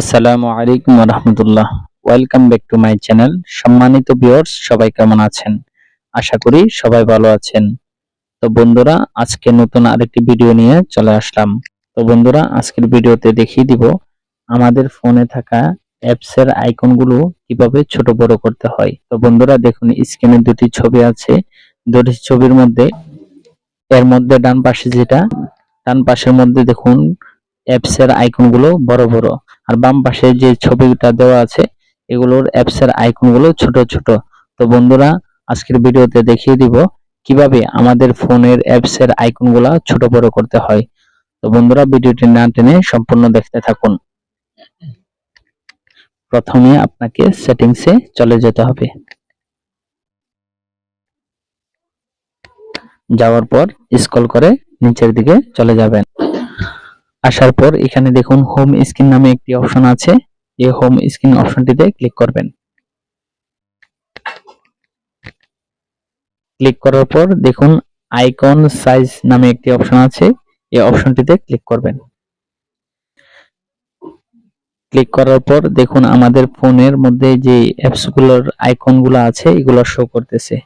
আসসালামু আলাইকুম রহমতুল্লাহ welcome back to my channel সম্মানিত ভিউয়ার্স সবাই কেমন আছেন? আশা করি সবাই ভালো আছেন। তো বন্ধুরা, আজকে নতুন আরেকটি ভিডিও নিয়ে চলে আসলাম। তো বন্ধুরা, আজকের ভিডিওতে দেখিয়ে দিব আমাদের ফোনে থাকা অ্যাপস এর আইকনগুলো কীভাবে ছোট বড় করতে হয়। তো বন্ধুরা, দেখুন স্ক্রিনে দুটি ছবি আছে। দুটি ছবির মধ্যে, এর মধ্যে ডান পাশে যেটা, ডান পাশের মধ্যে দেখুন অ্যাপস এর আইকনগুলো বড় বড়। আর বাম পাশে যে ছবিটা দেওয়া আছে, এগুলোর অ্যাপস এর আইকনগুলো ছোট ছোট। তো বন্ধুরা, আজকের ভিডিওতে দেখিয়ে দিব কীভাবে আমাদের ফোনের অ্যাপস এর আইকনগুলা ছোট বড় করতে হয়। তো বন্ধুরা, ভিডিওটি না টেনে সম্পূর্ণ দেখতে থাকুন। প্রথমে আপনাকে সেটিংসে চলে যেতে হবে। যাওয়ার পর স্ক্রল করে নিচের দিকে চলে যাবেন। আসার পর এখানে দেখুন হোম স্ক্রিন নামে একটি অপশন আছে। এই হোম স্ক্রিন অপশনটিতে ক্লিক করবেন। ক্লিক করার পর দেখুন আইকন সাইজ নামে একটি অপশন আছে। এই অপশনটিতে ক্লিক করবেন। ক্লিক করার পর দেখুন আমাদের ফোনের মধ্যে যে অ্যাপসগুলোর আইকনগুলো আছে, এগুলো শো করতেছে।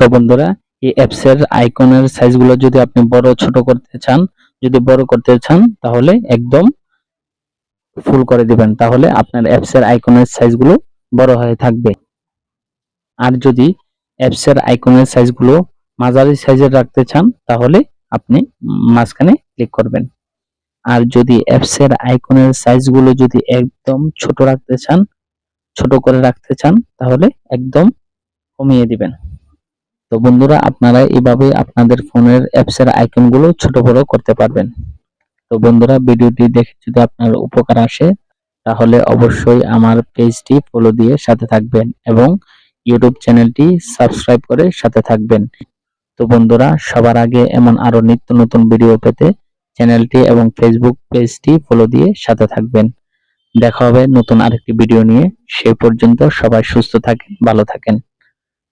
তো বন্ধুরা, এই অ্যাপসের আইকনের সাইজগুলো যদি আপনি বড় ছোট করতে চান যদি বড় করতে চান, তাহলে একদম ফুল করে দিবেন। তাহলে আপনার অ্যাপস এর আইকনের সাইজগুলো বড় হয়ে থাকবে। আর যদি অ্যাপস এর আইকনের সাইজগুলো মাঝারি সাইজের রাখতে চান, তাহলে আপনি মাঝখানে ক্লিক করবেন। আর যদি অ্যাপস এর আইকনের সাইজগুলো যদি একদম ছোট রাখতে চান, ছোট করে রাখতে চান, তাহলে একদম কমিয়ে দিবেন। তো বন্ধুরা, আপনারা এইভাবে আপনাদের ফোনের অ্যাপস এর আইকনগুলো ছোট বড় করতে পারবেন। তো বন্ধুরা, ভিডিওটি দেখে যদি আপনার উপকার আসে, তাহলে অবশ্যই আমার পেজটি ফলো দিয়ে সাথে থাকবেন এবং ইউটিউব চ্যানেলটি সাবস্ক্রাইব করে সাথে থাকবেন। তো বন্ধুরা, সবার আগে এমন আরও নিত্য নতুন ভিডিও পেতে চ্যানেলটি এবং ফেসবুক পেজটি ফলো দিয়ে সাথে থাকবেন। দেখা হবে নতুন আরেকটি ভিডিও নিয়ে। সেই পর্যন্ত সবাই সুস্থ থাকেন, ভালো থাকেন।